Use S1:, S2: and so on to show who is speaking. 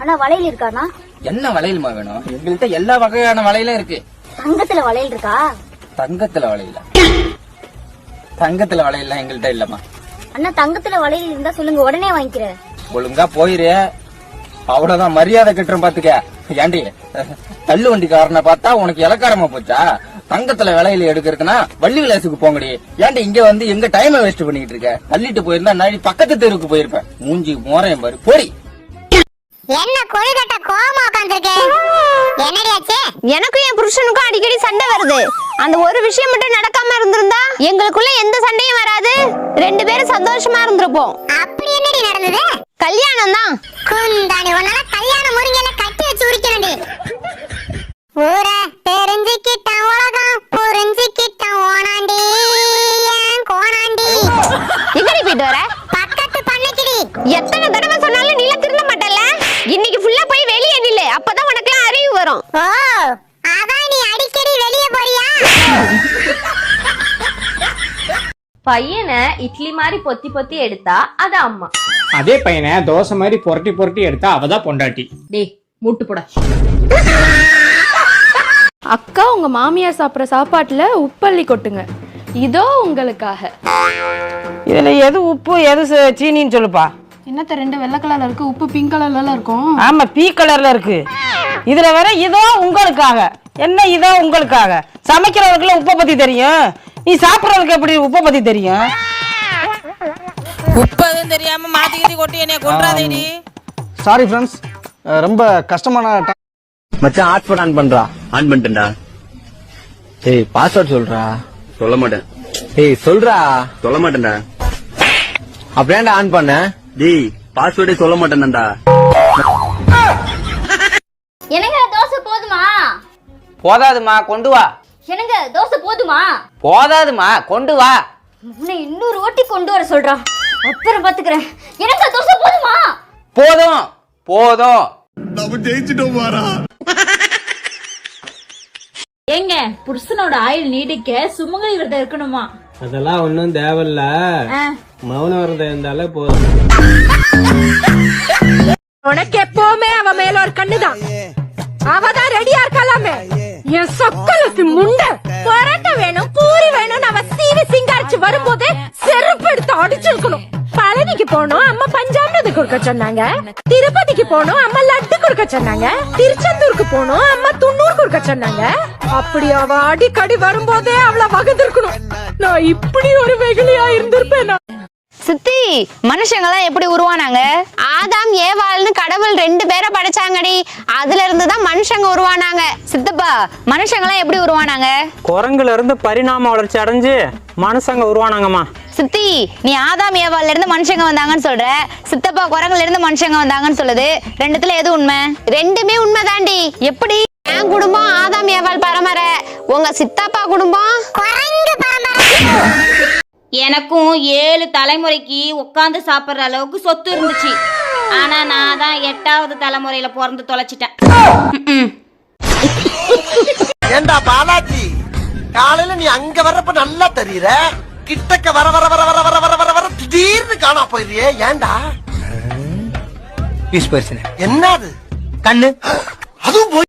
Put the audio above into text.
S1: ஆனா வளையல் இருக்கானா?
S2: என்ன வளையலுமா வேணும்? எங்கள்கிட்ட எல்லா வகையான வளையலும் இருக்கு.
S1: தங்கத்துல வளையல் இருக்கா?
S2: தங்கத்துல வளையல தங்கத்துல வளையல்லாம் எங்கள்கிட்ட இல்லம்மா.
S1: அண்ணா தங்கத்துல வளையல் இருந்தா சொல்லுங்க உடனே வாங்கிக்கிறேன்
S2: ஒழுங்கா போயிரு. அவ்வளவுதான் மரியாதை கட்டுறோம் பாத்துக்க. ஏண்டி தள்ளு வண்டிக்காரனை பார்த்தா உனக்கு இலக்காரமா போச்சா? தங்கத்துல விலையில எடுக்கிறதுனா வள்ளி விலாசுக்கு போங்கடி. ஏன்டி இங்க வந்து எங்க டைமை வேஸ்ட் பண்ணிட்டு இருக்க? தள்ளிட்டு போயிருந்தா நான் பக்கத்து தெருவுக்கு போயிருப்பேன். மூஞ்சி மோரையும் பாரு. போடி.
S3: என்ன கொழுகட்ட கோவமா உட்காந்துருக்கு என்னடி ஆச்சு
S4: எனக்கும் என் புருஷனுக்கும் அடிக்கடி சண்டை வருது. அந்த ஒரு விஷயம் மட்டும் நடக்காம இருந்திருந்தா எங்களுக்குள்ள எந்த சண்டையும் வராது. ரெண்டு பேரும் சந்தோஷமா இருந்திருப்போம்.
S3: அப்படி என்னடி நடந்தது?
S4: கல்யாணம் தான்.
S3: குந்தாணி உன்னால கல்யாண முருங்கல கட்டி வச்சு உரிக்கணும்டி. ஊர தெரிஞ்சுக்கிட்டான் உலகம் புரிஞ்சுக்கிட்டான் ஓனாண்டி கோணாண்டி
S4: எங்கடி போயிட்டு வர?
S3: பக்கத்து பண்ணைக்கிடி.
S4: எத்தனை வரும்.
S3: ஓ அதான் நீ அடிக்கடி வெளியே போறியா?
S5: பையனை இட்லி மாதிரி பொத்தி பொத்தி எடுத்தா அது அம்மா.
S6: அதே பையனை தோசை மாதிரி புரட்டி புரட்டி எடுத்தா அவதான் பொண்டாட்டி.
S5: டேய் மூட்டு போட.
S7: அக்கா உங்க மாமியார் சாப்பிட்ற சாப்பாட்டுல உப்பள்ளி கொட்டுங்க. இதோ உங்களுக்காக.
S8: இதுல எது உப்பு எது ச- சீனின்னு சொல்லுப்பா.
S7: என்னத்த ரெண்டு வெள்ளை கலர்ல இருக்கு உப்பு பிங்க் கலர்ல இருக்கும்?
S8: ஆமா பீ கலர்ல இருக்கு. இதுல வேற இதோ உங்களுக்காக. என்ன இதோ உங்களுக்காக? சமைக்கிறவங்களுக்குலாம் உப்பை பத்தி தெரியும். நீ சாப்பிட்றவங்களுக்கு எப்படி உப்பை பத்தி தெரியும்?
S9: உப்பதும் தெரியாம மாத்தி கீத்தி கொட்டி என்னைய கொண்டாதேடி
S10: சாரி ஃப்ரெண்ட்ஸ் ரொம்ப கஷ்டமான. மச்சான் ஹாட்ஸ்பாட் ஆன் பண்றா.
S11: ஆன் பண்ணிட்டேன்டா.
S10: ஏய் பாஸ்வேர்ட் சொல்றா.
S11: சொல்ல மாட்டேன்.
S10: ஏய் சொல்றா.
S11: சொல்ல மாட்டேன்டா.
S10: அப்படியேண்டா ஆன் பண்ண?
S11: டேய் பாஸ்வேர்டே சொல்ல மாட்டேன்டா.
S8: போதாதுமா கொண்டு வா.
S1: என்னங்க தோசை போதுமா?
S8: போதாதுமா கொண்டு வா.
S1: உன்னை இன்னொரு ஓட்டி கொண்டு வர சொல்றான். அப்புறம் பாத்துக்கிறேன். என்னங்க தோசை போதுமா?
S8: போதும் போதும்.
S5: ஏங்க புருஷனோட ஆயுள் நீடிக்க சுமங்கலி விரதம் இருக்கணுமா?
S6: அதெல்லாம் ஒன்றும் தேவையில்ல.
S5: ஆ.
S6: மௌன விரதம் இருந்தாலே போதும்.
S7: உனக்கு எப்பவுமே அவ மேல ஒரு கண்ணுதான். அவதான் ரெடியா இருக்கலாமே என் சொக்கலுக்கு முண்டை. பரோட்டா வேணும் பூரி வேணும் நம்ம சீவி சிங்காரிச்சு வரும்போதே செருப்பு எடுத்து அடிச்சிருக்கணும். பழனிக்கு போனோம் அம்மா பஞ்சாமிரதம் கொடுக்க சொன்னாங்க. திருப்பதிக்கு போனோம் அம்மா லட்டு கொடுக்க சொன்னாங்க. திருச்செந்தூருக்கு போனோம் அம்மா துண்ணூர் கொடுக்க சொன்னாங்க. அப்படி அவ அடிக்கடி வரும்போதே அவளை வகுந்திருக்கணும் நான் இப்படி ஒரு வெகுளியா இருந்திருப்பேன்?
S4: சித்தி மனுஷங்கெல்லாம் எப்படி உருவானாங்க? ஆதாம் ஏவாள்னு கடவுள் ரெண்டு பேரை படைச்சாங்கடி. அதுல இருந்து தான் மனுஷங்க உருவானாங்க. சித்தப்பா மனுஷங்கெல்லாம் எப்படி உருவானாங்க?
S6: குரங்குல இருந்து பரிணாம வளர்ச்சி அடைஞ்சு மனுஷங்க உருவானாங்கம்மா.
S4: சித்தி நீ ஆதாம் ஏவாள்ல இருந்து மனுஷங்க வந்தாங்கன்னு சொல்ற. சித்தப்பா குரங்குல இருந்து மனுஷங்க வந்தாங்கன்னு சொல்லுது. ரெண்டுத்துல எது உண்மை? ரெண்டுமே உண்மைதாண்டி. எப்படி? என் குடும்பம் ஆதாம் ஏவாள் பரம்பரை. உங்க சித்தப்பா குடும்பம்?
S3: குரங்கு பரம்பரை.
S5: எனக்கும் ஏழு தலைமுறைக்கு உட்காந்து சாப்பிடுற அளவுக்கு சொத்து இருந்துச்சு. ஆனா நான் தான் எட்டாவது தலைமுறையில பிறந்து தொலைச்சிட்டேன்.
S12: ஏண்டா பாலாஜி? காலையில நீ அங்க வர்றப்ப நல்லா தெரியுற? கிட்டக்க வர வர வர வர வர வர வர வர திடீர்னு காணா போயிடுறியே. ஏண்டா
S10: பர்சன்
S12: என்னது?
S10: கண்ணு.
S12: அதுவும் போய்